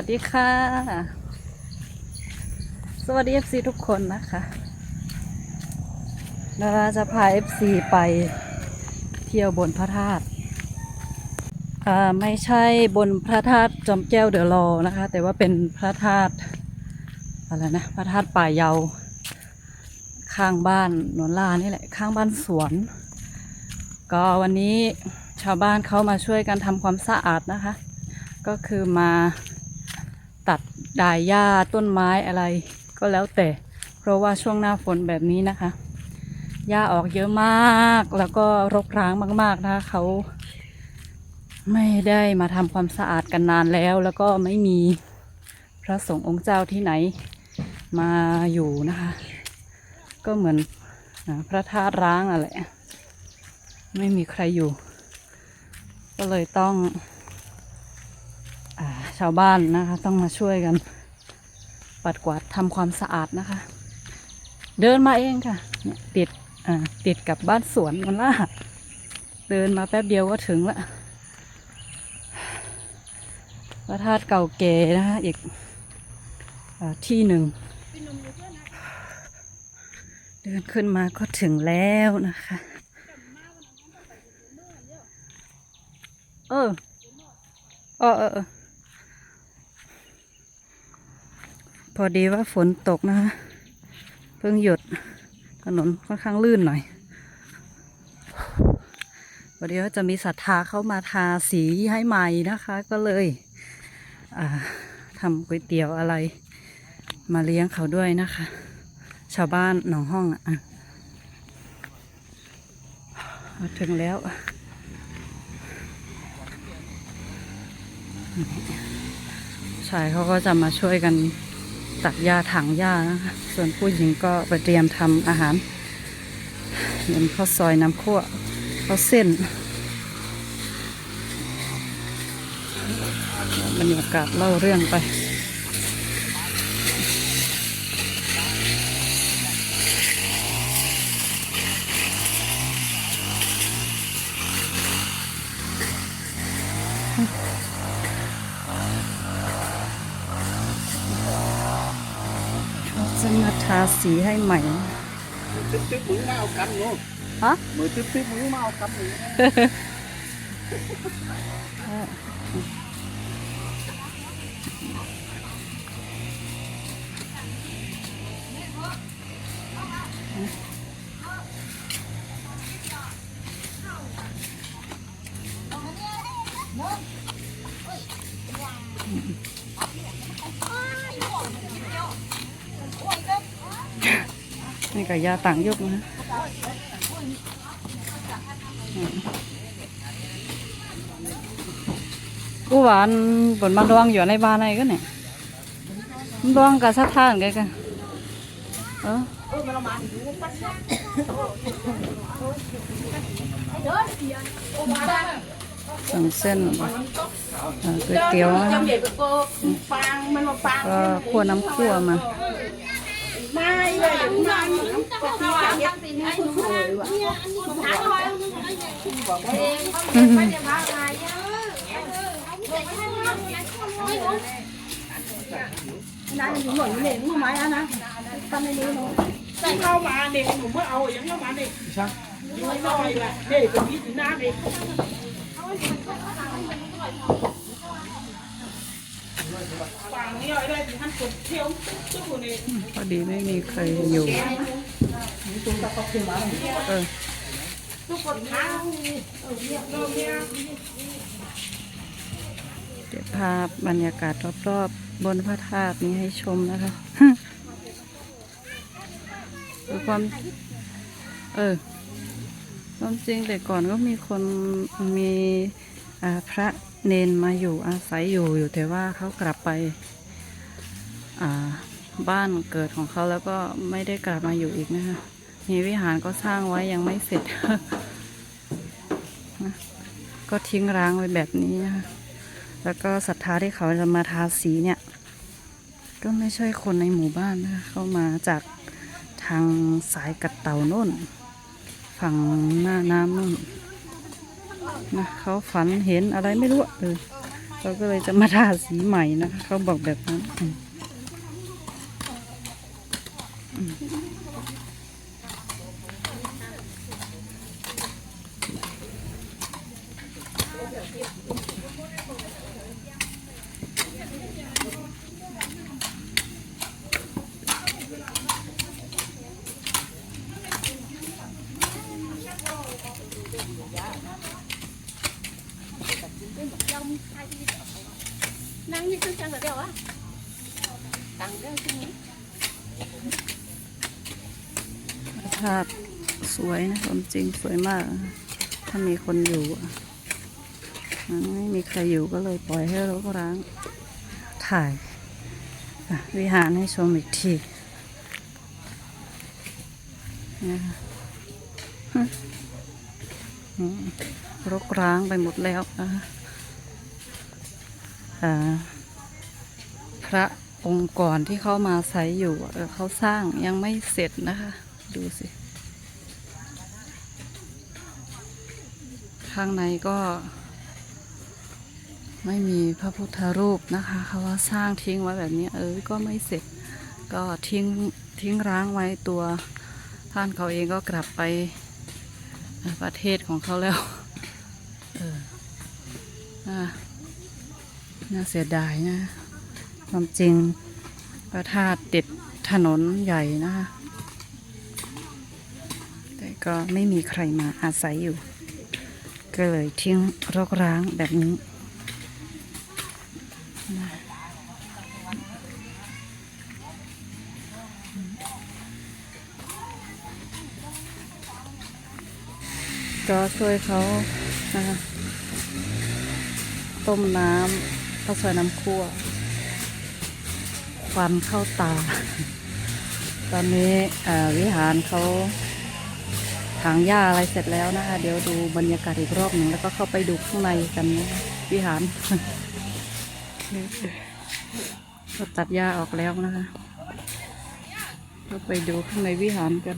สวัสดีค่ะ สวัสดี FC ทุกคนนะคะดาราจะพา FC ไปเที่ยวบนพระธาตุอ่าไม่ใช่บนพระธาตุจอมแก้วเดอะลอนะคะ แต่ว่าเป็นพระธาตุอะไรนะพระธาตุป่าเยา ข้างบ้านนวลลานี่แหละ ข้างบ้านสวน ก็วันนี้ชาวบ้านเขามาช่วยกันทำความสะอาดนะคะ ก็คือมา ด่ายหญ้าต้นไม้อะไรก็แล้วแต่ เพราะว่าช่วงหน้าฝนแบบนี้นะคะหญ้าออกเยอะมากแล้วก็รกร้างมาก ๆนะคะเขาไม่ได้มาทำความสะอาดกันนานแล้ว แล้วก็ไม่มีพระสงฆ์องค์เจ้าที่ไหนมาอยู่นะคะ ก็เหมือนพระธาตุร้างอะแหละไม่มีใครอยู่ ก็เลยต้อง ชาวบ้านนะคะ ต้องมาช่วยกัน ปัดกวาดทำความสะอาดนะคะ เดินมาเองค่ะเนี่ยติดอ่าติดกับบ้านสวนมันล่าเดินมาแป๊บเดียวก็ถึงละพระธาตุเก่าแก่นะคะอีกอาที่หนึ่ง เดินขึ้นมาก็ถึงแล้วนะคะ เออเออเออเออ พอดีว่าฝนตกนะคะเพิ่งหยุดถนนค่อนข้างลื่นหน่อยวันนี้ว่าจะมีศรัทธาเข้ามาทาสีให้ใหม่นะคะ ก็เลยทำก๋วยเตี๋ยวอะไร มาเลี้ยงเขาด้วยนะคะ ชาวบ้านหนองห้องอะมาถึงแล้ว ชายเขาก็จะมาช่วยกัน ตัดหญ้าถังหญ้านะคะส่วนผู้หญิงก็ไปเตรียมทำอาหารเน้นข้าวซอยน้ำขั้วข้าวเส้นบรรยากาศเล่าเรื่องไป เขาจะ มาทาสีให้ใหม่ตึ๊บตึ๊บมือม กำเนาะฮะมือตึ๊บตึ๊บมือมาเอากำเลยนี่ก็ยาต่างยุคนะอืมกูหวานบนมาดวงอยู่ในบ้านไหนก็เนี่ยมันดวงกับสะท้านกันกันเออสั่งเส้นเอ่อก๋วยเตี๋ยวนะ trong vậy cô phang mình mà phang ก็คั่วน้ำคั่วมา เหมือนเหลงไม้อะนะทำในนี้เนาะเข้ามาเด็กหนูไม่เอาอย่างเข้ามาเด็กช่างน้อยน้อยแหละเด็กเป็นวิถีหน้าเด็ก ฝั่งนี้เอาได้ถึงขั้นกดเที่ยวตู้นี่พอดีไม่มีใครอยู่เออตู้กดเท้าเราเนี่ยเดี๋ยวภาพบรรยากาศรอบๆบนพระธาตุนี้ให้ชมนะคะดูความ เออความจริงแต่ก่อนก็มีคนมีอ่าพระ เนนมาอยู่อาศัยอยู่อยู่แต่ว่าเขากลับไปบ้านเกิดของเขาแล้วก็ไม่ได้กลับมาอยู่อีกนะคะมีวิหารก็สร้างไว้ยังไม่เสร็จนะก็ทิ้งร้างไว้แบบนี้นะคะแล้วก็ศรัทธาที่เขาจะมาทาสีเนี่ย ก็ไม่ใช่คนในหมู่บ้านนะคะเข้ามาจากทางสายกัดเต่าโน่น ฝั่งหน้าน้ำนู่น นะเขาฝันเห็นอะไรไม่รู้เออเขาก็เลยจะมาทาสีใหม่นะคะเขาบอกแบบนั้นอืมอืมนั่งนี่คือจังแบบเดียวอะตังเรื่องที่นี้ พระธาตุส วยนะความจริงสวยมาก ถ้ามีคนอยู่ไม่มีใครอยู่ก็เลยปล่อยให้รกร้าง ถ่ายวิหารให้ชมอีกทีนะคะรกร้างไปหมดแล้วนะคะพระองค์ก่อนที่เขามาใช้อยู่เขาสร้างยังไม่เสร็จนะคะ ดูสิ ข้างในก็ ไม่มีพระพุทธรูปนะคะเขาว่าสร้างทิ้งไว้แบบนี้เออก็ไม่เสร็จก็ทิ้งทิ้งร้างไว้ตัวท่านเขาเองก็กลับไปประเทศของเขาแล้วเออน่าน่าเสียดายนะความจริงพระธาตุติดถนนใหญ่นะคะ แต่ก็ไม่มีใครมาอาศัยอยู่ ก็เลยทิ้งรกร้างแบบนี้ก็ช่วยเขานะคะต้มน้ำข้าวซอยน้ำคั่วควันเข้าตา ตอนนี้วิหารเขา ถางหญ้าอะไรเสร็จแล้วนะคะ เดี๋ยวดูบรรยากาศอีกรอบหนึ่งแล้วก็เข้าไปดูข้างในกันนะคะวิหารก็ตัดหญ้าออกแล้วนะคะก็ไปดูข้างในวิหารกัน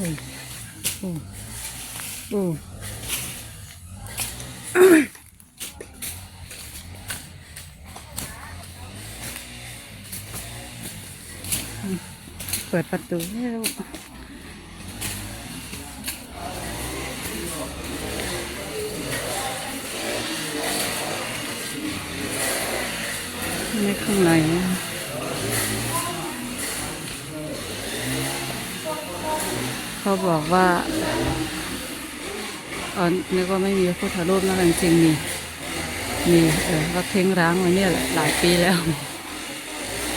อ้โอ้โอ้เปิดประตูแล้วนี่ข้างในนะเขาบอกว่า ออนึกว่าไม่มีพระพุทธรูปนะจริงๆมีมีเออก็ทิ้งร้างไว้เนี่ยแหละหลายปีแล้ว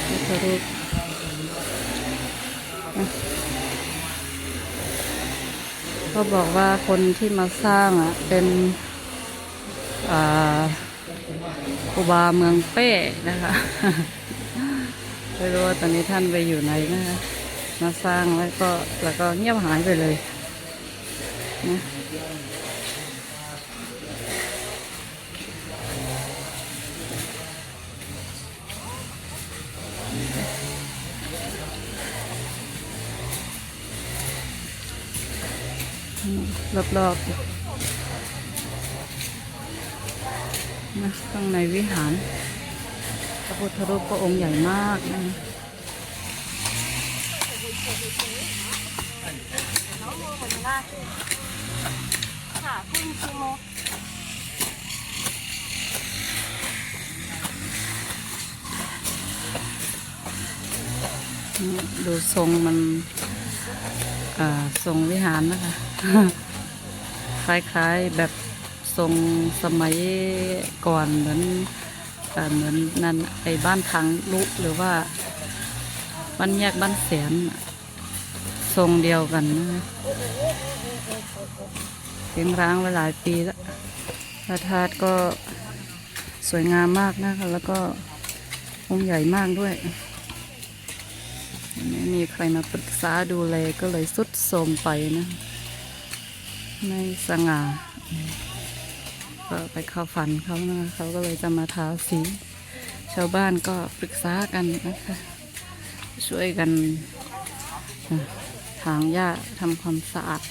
พุทธรูปอะเขาบอกว่าคนที่มาสร้างอะเป็นอ่าครูบาเมืองเป้นะคะไม่รู้ว่าตอนนี้ท่านไปอยู่ไหนนะคะมาสร้างแล้วก็แล้วก็เงียบหายไปเลยนะอืม รอบๆนะข้างในวิหาร พระพุทธรูปก็องค์ใหญ่มากนะค่ะคุณชิโมดูทรงมันทรงวิหารนะคะ คล้ายๆแบบทรงสมัยก่อนเหมือนเอ่เหมือนนั่นไอ้บ้านทางลุหรือว่าบ้านแยกบ้านแสนน่ะทรงเดียวกันนะเลี้ยงร้างไว้หลายปีแล้วพระธาตุก็สวยงามมากนะคะแล้วก็องค์ใหญ่มากด้วย ไม่มีใครมาปรึกษาดูแลก็เลยสุดโทรมไปนะ ไม่สง่าก็ไปเข้าฝันเขานะเขาก็เลยจะมาทาสี ชาวบ้านก็ปรึกษากันนะคะ ช่วยกันอะถางหญ้าทำความสะอาด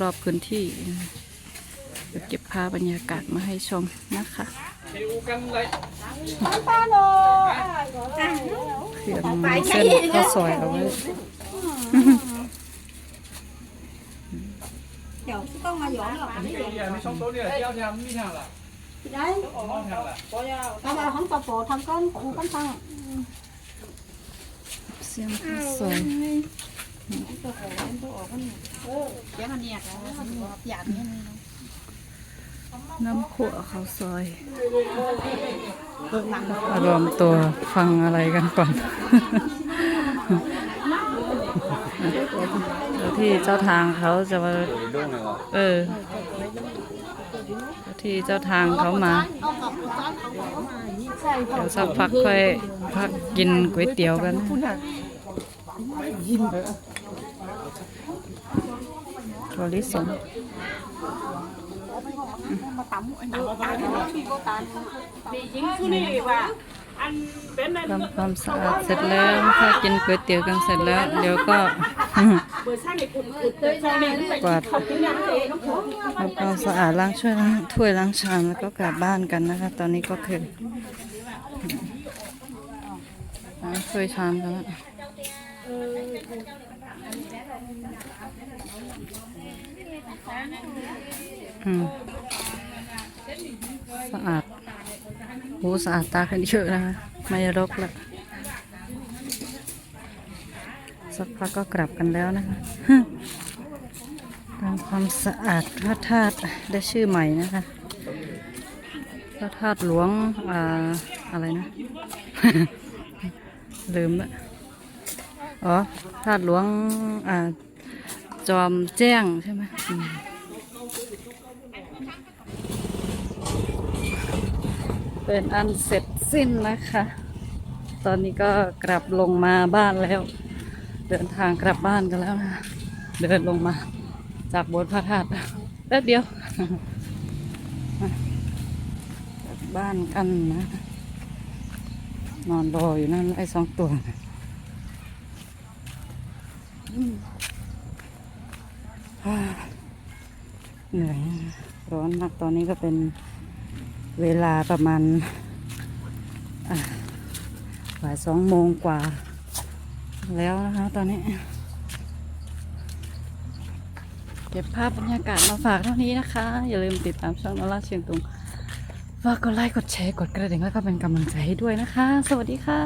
รอบๆพื้นที่นะคะเดี๋ยวเก็บภาพบรรยากาศมาให้ชมนะคะไปดูกันเลยป้าโนเตรียมเส้นข้าวซอยเอาไว้ เดี๋ยว ต้องมาหยองหรอกนี่ไอ้ไม่ช่องโต๊ะเนี่ยเที่ยวเนี่ยมีทางละ đấy ออกทางละ bây giờ không tập bộ thằng con cũng con thằng เส้นข้าวซอย để mà nhạt giảm như này น้ำขั่วข้าวซอยรวมตัวฟังอะไรกันก่อน เจ้าที่เจ้าทางเขาจะมาเออที่เจ้าทางเขามาเดี๋ยวสักพักค่อยพักกินก๋วยเตี๋ยวกันถั่วลิสงคือนี่ว่าอันเป็นนั่น ทำความสะอาดเสร็จแล้วถ้ากินก๋วยเตี๋ยวกันเสร็จแล้ว เดี๋ยวก็เบอร์ซ่าในกลุ่มกลุ่มเคยนี่กวาดเขาเป็นยังไงน้องผมทำความสะอาดล้างช่วยล้างถ้วยล้างชามแล้วก็กลับบ้านกันนะคะ ตอนนี้ก็คือล้างถ้วยชามกันแล้วอืมสะอาดโหสะอาดตาขึ้นเยอะนะคะ ไม่รกละสักพักก็กลับกันแล้วนะคะทำความสะอาดพระธาตุได้ชื่อใหม่นะคะ พระธาตุหลวงอ่าอะไรนะ ลืมละอ๋อธาตุหลวงอ่าจอมแจ้งใช่ไหมอืม เป็นอันเสร็จสิ้นนะคะ ตอนนี้ก็กลับลงมาบ้านแล้ว เดินทางกลับบ้านกันแล้วนะ เดินลงมาจากบนพระธาตุแป๊บเดียวกลับบ้านกันนะ นอนรออยู่นั่นไอ้สองตัวเหนื่อยร้อนมากตอนนี้ก็เป็น เวลาประมาณบ่ายสองโมงกว่า แล้วนะคะตอนนี้ เก็บภาพบรรยากาศมาฝากเท่านี้นะคะ อย่าลืมติดตามช่องนราเชียงตุงฝากกดไลค์กดแชร์กดกระดิ่งแล้วก็เป็นกำลังใจให้ด้วยนะคะ สวัสดีค่ะ